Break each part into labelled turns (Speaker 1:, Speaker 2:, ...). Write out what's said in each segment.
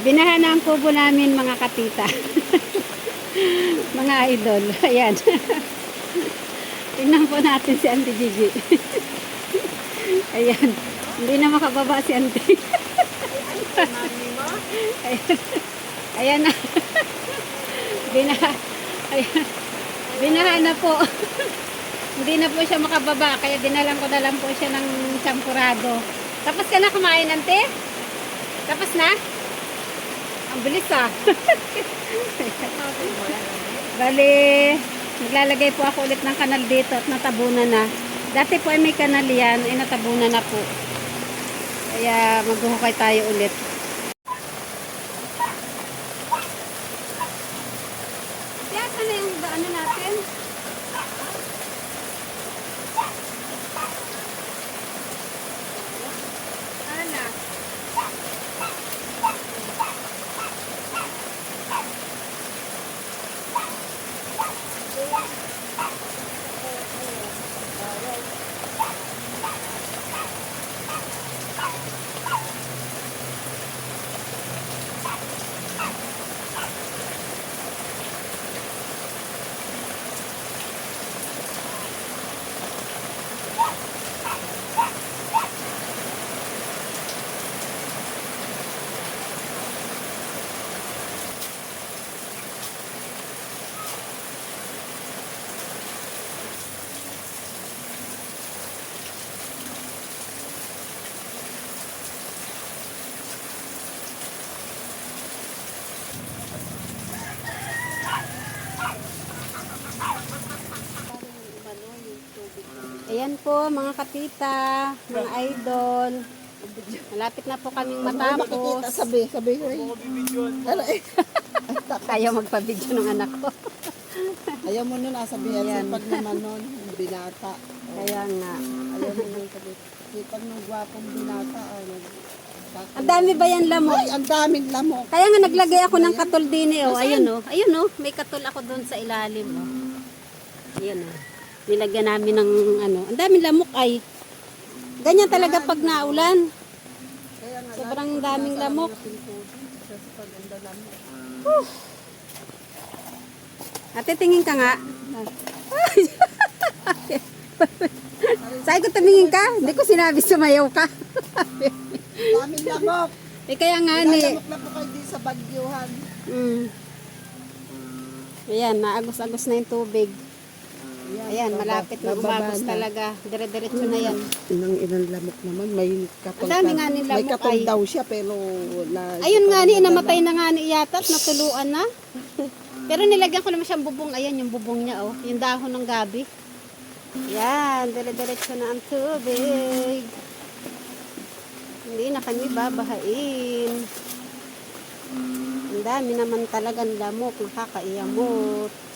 Speaker 1: Binahan na ang kubo namin mga katita. mga idol. Ayan. Tingnan po natin si Auntie Gigi. Ayan. Hindi na makababa si Auntie. Ayan. Ayan na. Binaha. Ayan. Na po. Hindi na po siya makababa. Kaya dinalan ko na lang po siya ng champurado. Tapos ka na kumain, Ante? Tapos na? Ang bilis ah. Bali, naglalagay po ako ulit ng kanal dito at natabunan na. Dati po ay may kanal yan, ay natabunan na po. Kaya maghuhukay tayo ulit. Kaya na yung ano natin? Ana. Ayan po mga katita, mga idol. Malapit na po kaming matapos.
Speaker 2: Sabi, sabi ko. Ano eh?
Speaker 1: Kaya magpa-video ng anak ko.
Speaker 2: Ayaw mo nun, asabihan
Speaker 1: Yan.
Speaker 2: sa pag naman nun, binata.
Speaker 1: Kaya nga.
Speaker 2: Ayaw mo nun. Sipag ng gwapong binata. Oh, nag-
Speaker 1: Ang dami ba yan lamok?
Speaker 2: Ay, ang daming lamok.
Speaker 1: Kaya nga naglagay ako ng katol din eh. Oh. Ayun oh. Ayun oh. May katol ako doon sa ilalim. Oh. Ayun oh. Nilagyan namin ng ano. Ang daming lamok ay. Ganyan talaga pag naulan. Sobrang daming lamok.
Speaker 2: lamok.
Speaker 1: Ate, tingin ka nga. Sabi ko tumingin ka. Hindi ko sinabi sumayaw ka.
Speaker 2: Daming lamok.
Speaker 1: eh kaya nga ni.
Speaker 2: Lamok na po kayo di sa bagyuhan.
Speaker 1: Mm. Ayan, naagos-agos na yung tubig. Ayan, malapit na umagos talaga. Dire-diretso na yan.
Speaker 2: Inang inang lamok naman. May katol,
Speaker 1: Ang dami nga ng
Speaker 2: May
Speaker 1: lamok
Speaker 2: katol
Speaker 1: ay.
Speaker 2: daw siya pero na,
Speaker 1: Ayun nga ni, namatay na nga ni yata at natuluan na. Pero nilagyan ko naman siyang bubong. Ayan, yung bubong niya, oh. Yung dahon ng gabi. Yan, dire-diretso na ang tubig. Hindi na kami babahain. Ang dami naman talagang lamok, nakakaiyamot.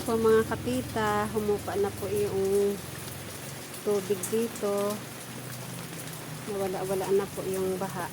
Speaker 1: Ayan po mga kapita, humupa na po yung tubig dito. Nawala-wala na po yung baha.